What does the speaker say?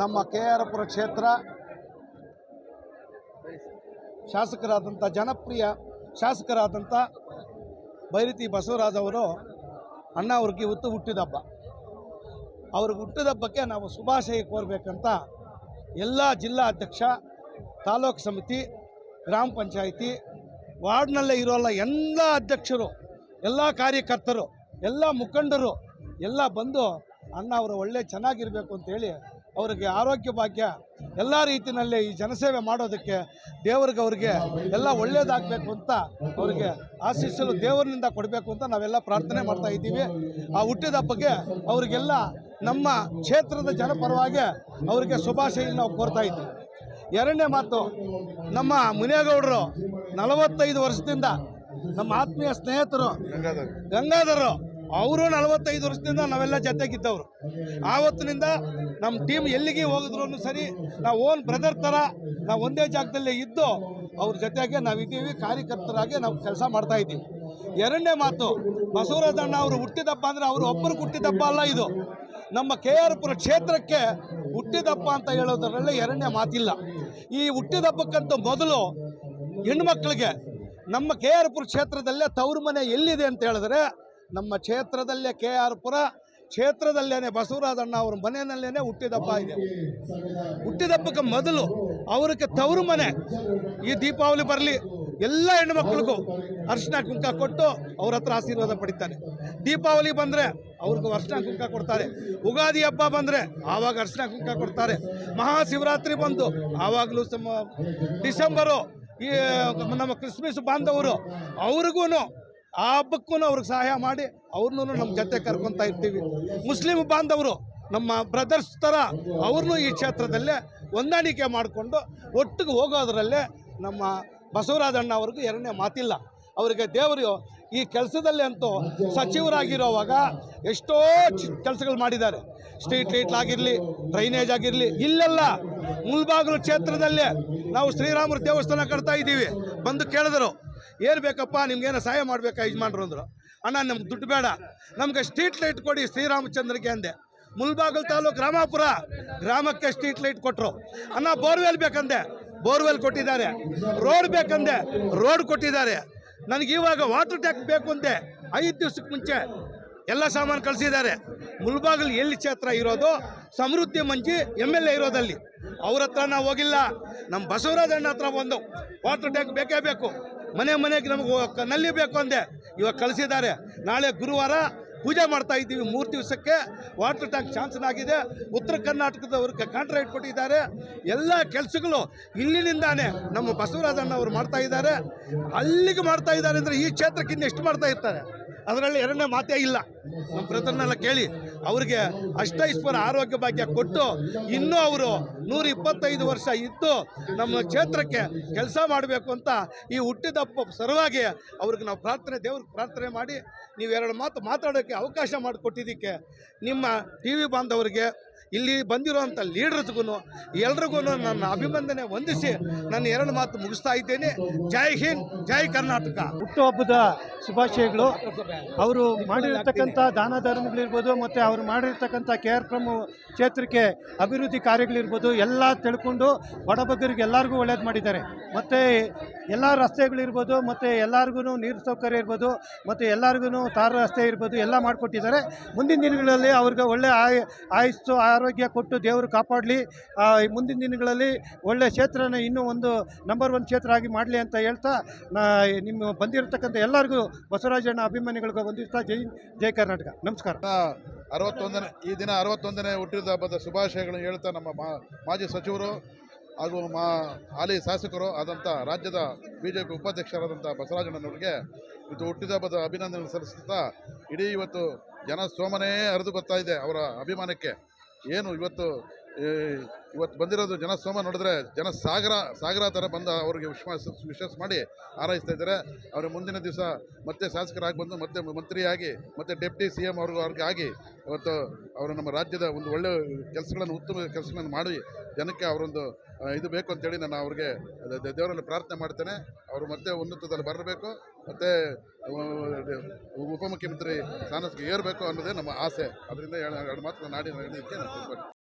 ನಮ್ಮ K R ಪುರ ಕ್ಷೇತ್ರ ಶಾಸಕರಾದಂಥ ಜನಪ್ರಿಯ ಶಾಸಕರಾದಂಥ ಬೈರತಿ ಬಸವರಾಜ್ ಅವರು ಅಣ್ಣ ಅವ್ರಿಗೆ ಇವತ್ತು ಹುಟ್ಟಿದಬ್ಬ ಅವ್ರಿಗೆ ಹುಟ್ಟಿದಬ್ಬಕ್ಕೆ ನಾವು ಶುಭಾಶಯ ಕೋರಬೇಕಂತ ಎಲ್ಲ ಜಿಲ್ಲಾ ಅಧ್ಯಕ್ಷ, ತಾಲೂಕು ಸಮಿತಿ, ಗ್ರಾಮ ಪಂಚಾಯಿತಿ, ವಾರ್ಡ್ನಲ್ಲೇ ಇರೋಲ್ಲ ಎಲ್ಲ ಅಧ್ಯಕ್ಷರು, ಎಲ್ಲ ಕಾರ್ಯಕರ್ತರು, ಎಲ್ಲ ಮುಖಂಡರು ಎಲ್ಲ ಬಂದು ಅಣ್ಣ ಅವರು ಒಳ್ಳೆ ಚೆನ್ನಾಗಿರಬೇಕು ಅಂತೇಳಿ ಅವರಿಗೆ ಆರೋಗ್ಯ ಭಾಗ್ಯ ಎಲ್ಲ ರೀತಿಯಲ್ಲಿ ಈ ಜನಸೇವೆ ಮಾಡೋದಕ್ಕೆ ದೇವ್ರಿಗೆ ಅವ್ರಿಗೆ ಎಲ್ಲ ಒಳ್ಳೇದಾಗಬೇಕು ಅಂತ ಅವರಿಗೆ ಆಶಿಸಲು ದೇವರಿನಿಂದ ಕೊಡಬೇಕು ಅಂತ ನಾವೆಲ್ಲ ಪ್ರಾರ್ಥನೆ ಮಾಡ್ತಾ ಇದ್ದೀವಿ. ಆ ಹುಟ್ಟಿದ ಹಬ್ಬಕ್ಕೆ ಅವರಿಗೆಲ್ಲ ನಮ್ಮ ಕ್ಷೇತ್ರದ ಜನಪರವಾಗಿ ಅವರಿಗೆ ಶುಭಾಶಯ ನಾವು ಕೋರ್ತಾ ಇದ್ದೀವಿ. ಎರಡನೇ ಮಾತು ನಮ್ಮ ಮುನೇಗೌಡರು ನಲವತ್ತೈದು ವರ್ಷದಿಂದ ನಮ್ಮ ಆತ್ಮೀಯ ಸ್ನೇಹಿತರು ಗಂಗಾಧರರು ಅವರು ನಲವತ್ತೈದು ವರ್ಷದಿಂದ ನಾವೆಲ್ಲ ಜೊತೆಗಿದ್ದವರು. ಆವತ್ತಿನಿಂದ ನಮ್ಮ ಟೀಮ್ ಎಲ್ಲಿಗೆ ಹೋಗಿದ್ರು ಸರಿ, ನಾವು ಓನ್ ಬ್ರದರ್ ಥರ ನಾವು ಒಂದೇ ಜಾಗದಲ್ಲೇ ಇದ್ದು ಅವ್ರ ಜೊತೆಗೆ ನಾವು ಇದ್ದೀವಿ, ಕಾರ್ಯಕರ್ತರಾಗಿ ನಾವು ಕೆಲಸ ಮಾಡ್ತಾ ಇದ್ದೀವಿ. ಎರಡನೇ ಮಾತು ಬಸವರಾಜಣ್ಣ ಅವರು ಹುಟ್ಟಿದಪ್ಪ ಅಂದರೆ ಅವರು ಒಬ್ಬರು ಹುಟ್ಟಿದಪ್ಪ ಅಲ್ಲ ಇದು. ನಮ್ಮ ಕೆ ಆರ್ ಪುರ ಕ್ಷೇತ್ರಕ್ಕೆ ಹುಟ್ಟಿದಪ್ಪ ಅಂತ ಹೇಳೋದರಲ್ಲಿ ಎರಡನೇ ಮಾತಿಲ್ಲ. ಈ ಹುಟ್ಟಿದಪ್ಪಕ್ಕಂತ ಮೊದಲು ಹೆಣ್ಮಕ್ಳಿಗೆ ನಮ್ಮ ಕೆ ಆರ್ ಪುರ ಕ್ಷೇತ್ರದಲ್ಲೇ ತವರು ಮನೆ ಎಲ್ಲಿದೆ ಅಂತ ಹೇಳಿದ್ರೆ ನಮ್ಮ ಕ್ಷೇತ್ರದಲ್ಲೇ ಕೆ ಆರ್ ಪುರ, ಕ್ಷೇತ್ರದಲ್ಲೇನೆ ಬಸವರಾಜಣ್ಣ ಅವ್ರ ಮನೆಯಲ್ಲೇನೆ ಹುಟ್ಟಿದಬ್ಬ ಇದೆ. ಹುಟ್ಟಿದಬ್ಬಕ್ಕೆ ಮೊದಲು ಅವ್ರಿಗೆ ತವರು ಮನೆ. ಈ ದೀಪಾವಳಿ ಬರಲಿ, ಎಲ್ಲ ಹೆಣ್ಮಕ್ಳಿಗೂ ಅರ್ಶಿನ ಕುಂಕ ಕೊಟ್ಟು ಅವ್ರ ಹತ್ರ ಆಶೀರ್ವಾದ ಪಡಿತಾರೆ. ದೀಪಾವಳಿ ಬಂದರೆ ಅವ್ರಿಗೂ ಅರ್ಶಿನ ಕುಂಕ ಕೊಡ್ತಾರೆ. ಉಗಾದಿ ಹಬ್ಬ ಬಂದರೆ ಆವಾಗ ಅರ್ಶಿನ ಕುಂಕ ಕೊಡ್ತಾರೆ. ಮಹಾಶಿವರಾತ್ರಿ ಬಂದು ಆವಾಗಲೂ ಸಮ, ಡಿಸೆಂಬರು ಈ, ನಮ್ಮ ಕ್ರಿಸ್ಮಸ್ ಬಾಂಧವರು ಅವ್ರಿಗೂ ಆ ಹಬ್ಬಕ್ಕೂ ಅವ್ರಿಗೆ ಸಹಾಯ ಮಾಡಿ ಅವ್ರನ್ನೂ ನಮ್ಮ ಜೊತೆ ಕರ್ಕೊತಾ ಇರ್ತೀವಿ. ಮುಸ್ಲಿಂ ಬಾಂಧವರು ನಮ್ಮ ಬ್ರದರ್ಸ್ ಥರ ಅವ್ರನ್ನೂ ಈ ಕ್ಷೇತ್ರದಲ್ಲೇ ಹೊಂದಾಣಿಕೆ ಮಾಡಿಕೊಂಡು ಒಟ್ಟಿಗೆ ಹೋಗೋದ್ರಲ್ಲೇ ನಮ್ಮ ಬಸವರಾಜಣ್ಣ ಅವ್ರಿಗೂ ಎರಡನೇ ಮಾತಿಲ್ಲ. ಅವರಿಗೆ ದೇವರು ಈ ಕೆಲಸದಲ್ಲಿ ಅಂತೂ ಸಚಿವರಾಗಿರೋವಾಗ ಎಷ್ಟೋ ಕೆಲಸಗಳು ಮಾಡಿದ್ದಾರೆ. ಸ್ಟ್ರೀಟ್ ಲೈಟ್ ಆಗಿರಲಿ, ಡ್ರೈನೇಜ್ ಆಗಿರಲಿ, ಇಲ್ಲೆಲ್ಲ ಮುಲ್ಬಾಗಿಲು ಕ್ಷೇತ್ರದಲ್ಲೇ ನಾವು ಶ್ರೀರಾಮರ ದೇವಸ್ಥಾನ ಕಟ್ತಾ ಇದ್ದೀವಿ. ಬಂದು ಕೇಳಿದ್ರು. ಏನು ಬೇಕಪ್ಪ? ನಿಮ್ಗೇನು ಸಹಾಯ ಮಾಡಬೇಕಾ ಯಜಮಾನ್ರು ಅಂದರು. ಅಣ್ಣ, ನಮ್ಗೆ ದುಡ್ಡು ಬೇಡ. ನಮಗೆ ಸ್ಟ್ರೀಟ್ ಲೈಟ್ ಕೊಡಿ ಶ್ರೀರಾಮಚಂದ್ರಗೆ ಅಂದೆ. ಮುಲ್ಬಾಗಲ್ ತಾಲೂಕು ರಾಮಾಪುರ ಗ್ರಾಮಕ್ಕೆ ಸ್ಟ್ರೀಟ್ ಲೈಟ್ ಕೊಟ್ಟರು ಅಣ್ಣ, ಬೋರ್ವೆಲ್ ಬೇಕಂದೆ. ಬೋರ್ವೆಲ್ ಕೊಟ್ಟಿದ್ದಾರೆ. ರೋಡ್ ಬೇಕಂದೆ. ರೋಡ್ ಕೊಟ್ಟಿದ್ದಾರೆ. ನನಗೆ ಇವಾಗ ವಾಟರ್ ಟ್ಯಾಂಕ್ ಬೇಕು ಅಂದೆ. ಐದು ದಿವ್ಸಕ್ಕೆ ಮುಂಚೆ ಎಲ್ಲ ಸಾಮಾನು ಕಳಿಸಿದ್ದಾರೆ. ಮುಲ್ಬಾಗಲ್ ಎಲ್ಲಿ ಕ್ಷೇತ್ರ ಇರೋದು? Samruddhi Manji M L A ಇರೋದಲ್ಲಿ. ಅವ್ರ ಹತ್ರ ನಾವು ಹೋಗಿಲ್ಲ. ನಮ್ಮ ಬಸವರಾಜಣ್ಣ ಹತ್ರ ಬಂದು ವಾಟರ್ ಟ್ಯಾಂಕ್ ಬೇಕೇ ಬೇಕು. ಮನೆ ಮನೆಗೆ ನಮಗೆ ನಲ್ಲಿ ಬೇಕು ಅಂದೆ. ಇವಾಗ ಕಳಿಸಿದ್ದಾರೆ. ನಾಳೆ ಗುರುವಾರ ಪೂಜೆ ಮಾಡ್ತಾ ಇದ್ದೀವಿ. ಮೂರು ದಿವಸಕ್ಕೆ ವಾಟರ್ ಟ್ಯಾಂಕ್ ಚಾನ್ಸನ್ ಆಗಿದೆ. ಉತ್ತರ ಕರ್ನಾಟಕದವ್ರಿಗೆ ಕಾಂಟ್ರಾಕ್ಟ್ ಕೊಟ್ಟಿದ್ದಾರೆ ಎಲ್ಲ ಕೆಲಸಗಳು ಇಲ್ಲಿನಿಂದಾನೆ ನಮ್ಮ ಬಸವರಾಜಣ್ಣ ಅವರು ಮಾಡ್ತಾ ಇದ್ದಾರೆ. ಅಲ್ಲಿಗೆ ಮಾಡ್ತಾ ಇದ್ದಾರೆ ಅಂದರೆ ಈ ಕ್ಷೇತ್ರಕ್ಕಿಂತ ಎಷ್ಟು ಮಾಡ್ತಾ ಇರ್ತಾರೆ? ಅದರಲ್ಲಿ ಎರಡನೇ ಮಾತೇ ಇಲ್ಲ. ನಮ್ಮ ಬ್ರದರ್ನೆಲ್ಲ ಕೇಳಿ, ಅವ್ರಿಗೆ ಅಷ್ಟೈಶ್ವರ ಆರೋಗ್ಯ ಭಾಗ್ಯ ಕೊಟ್ಟು ಇನ್ನೂ ಅವರು ನೂರ ಇಪ್ಪತ್ತೈದು ವರ್ಷ ಇದ್ದು ನಮ್ಮ ಕ್ಷೇತ್ರಕ್ಕೆ ಕೆಲಸ ಮಾಡಬೇಕು ಅಂತ ಈ ಹುಟ್ಟಿದಪ್ಪ ಸರವಾಗಿ ಅವ್ರಿಗೆ ನಾವು ಪ್ರಾರ್ಥನೆ, ದೇವ್ರಿಗೆ ಪ್ರಾರ್ಥನೆ ಮಾಡಿ ನೀವು ಎರಡು ಮಾತು ಮಾತಾಡೋಕ್ಕೆ ಅವಕಾಶ ಮಾಡಿಕೊಟ್ಟಿದ್ದಕ್ಕೆ ನಿಮ್ಮ ಟಿ ವಿ ಬಾಂಧವರಿಗೆ ಇಲ್ಲಿ ಬಂದಿರುವಂಥ ಲೀಡರ್ಸ್ಗೂ ಎಲ್ರಿಗೂ ನನ್ನ ಅಭಿನಂದನೆ ವಂದಿಸಿ ನನ್ನ ಎರಡು ಮಾತು ಮುಗಿಸ್ತಾ ಇದ್ದೇನೆ. ಜೈ ಹಿಂದ್, ಜೈ ಕರ್ನಾಟಕ. ಹುಟ್ಟುಹಬ್ಬದ ಶುಭಾಶಯಗಳು. ಅವರು ಮಾಡಿರ್ತಕ್ಕಂಥ ದಾನ ಧರ್ಮಗಳಿರ್ಬೋದು, ಮತ್ತು ಅವರು ಮಾಡಿರ್ತಕ್ಕಂಥ ಕೆ ಆರ್ ಪ್ರಮ್ ಕ್ಷೇತ್ರಕ್ಕೆ ಅಭಿವೃದ್ಧಿ ಕಾರ್ಯಗಳಿರ್ಬೋದು, ಎಲ್ಲ ತಿಳ್ಕೊಂಡು ಬಡಬಗ್ಗರಿಗೆ ಎಲ್ಲರಿಗೂ ಒಳ್ಳೇದು ಮಾಡಿದ್ದಾರೆ. ಮತ್ತು ಎಲ್ಲ ರಸ್ತೆಗಳಿರ್ಬೋದು ಮತ್ತು ಎಲ್ಲರಿಗೂ ನೀರು ಸೌಕರ್ಯ ಇರ್ಬೋದು, ಮತ್ತು ಎಲ್ಲರಿಗೂ ತಾರ ರಸ್ತೆ ಇರ್ಬೋದು, ಎಲ್ಲ ಮಾಡಿಕೊಟ್ಟಿದ್ದಾರೆ. ಮುಂದಿನ ದಿನಗಳಲ್ಲಿ ಅವ್ರಿಗೆ ಒಳ್ಳೆ ಆಯ್, ಆಯಸ್ಸು, ಆರೋಗ್ಯ ಕೊಟ್ಟು ದೇವರು ಕಾಪಾಡಲಿ. ಮುಂದಿನ ದಿನಗಳಲ್ಲಿ ಒಳ್ಳೆ ಕ್ಷೇತ್ರನ ಇನ್ನೂ ಒಂದು ನಂಬರ್ ಒನ್ ಕ್ಷೇತ್ರ ಆಗಿ ಮಾಡಲಿ ಅಂತ ಹೇಳ್ತಾ, ನಾ, ನಿಮ್ಮ ಬಂದಿರತಕ್ಕಂಥ ಎಲ್ಲರಿಗೂ ಬಸವರಾಜಣ್ಣ ಅಭಿಮಾನಿಗಳಿಗೂ ಬಂದಿರ್ತಾ ಜೈ ಜೈ ಕರ್ನಾಟಕ. ನಮಸ್ಕಾರ. ಅರವತ್ತೊಂದನೇ, ಈ ದಿನ ಅರವತ್ತೊಂದನೇ ಹುಟ್ಟಿದ ಹಬ್ಬದ ಶುಭಾಶಯಗಳನ್ನು ಹೇಳ್ತಾ ನಮ್ಮ ಮಾಜಿ ಸಚಿವರು ಹಾಗೂ ಮಾ ಹಾಲಿ ಶಾಸಕರು ಆದಂಥ ರಾಜ್ಯದ ಬಿ ಜೆ ಪಿ ಉಪಾಧ್ಯಕ್ಷರಾದಂಥ ಬಸವರಾಜಣ್ಣನವರಿಗೆ ಇವತ್ತು ಹುಟ್ಟಿದ ಹಬ್ಬದ ಅಭಿನಂದನೆ ಸಲ್ಲಿಸುತ್ತಾ ಇಡೀ ಇವತ್ತು ಜನ ಸೋಮನೇ ಹರಿದು ಬರ್ತಾ ಇದೆ ಅವರ ಅಭಿಮಾನಕ್ಕೆ. ಏನು ಇವತ್ತು ಇವತ್ತು ಬಂದಿರೋದು ಜನ ಸೋಮ ನೋಡಿದ್ರೆ ಜನ ಸಾಗರ ಸಾಗರ ಥರ ಬಂದು ಅವರಿಗೆ ವಿಶ್ವಾಸ ವಿಶ್ವಾಸ ಮಾಡಿ ಹಾರೈಸ್ತಾ ಇದ್ದಾರೆ. ಅವರು ಮುಂದಿನ ದಿವಸ ಮತ್ತೆ ಶಾಸಕರಾಗಿ ಬಂದು ಮತ್ತೆ ಮಂತ್ರಿಯಾಗಿ, ಮತ್ತೆ ಡೆಪ್ಟಿ ಸಿ ಎಂ ಅವ್ರಿಗೂ ಅವ್ರಿಗೆ ಆಗಿ ಇವತ್ತು ಅವರು ನಮ್ಮ ರಾಜ್ಯದ ಒಂದು ಒಳ್ಳೆಯ ಕೆಲಸಗಳನ್ನು, ಉತ್ತಮ ಕೆಲಸಗಳನ್ನು ಮಾಡಿ ಜನಕ್ಕೆ ಅವರೊಂದು ಇದು ಬೇಕು ಅಂತೇಳಿ ನಾನು ಅವ್ರಿಗೆ ದೇವರಲ್ಲಿ ಪ್ರಾರ್ಥನೆ ಮಾಡ್ತೇನೆ. ಅವರು ಮತ್ತೆ ಉನ್ನತದಲ್ಲಿ ಬರಬೇಕು, ಮತ್ತು ಉಪಮುಖ್ಯಮಂತ್ರಿ ಸ್ಥಾನಕ್ಕೆ ಏರಬೇಕು ಅನ್ನೋದೇ ನಮ್ಮ ಆಸೆ. ಅದರಿಂದ ಎರಡು ಮಾತು ನಾಡಿನ ನಾನು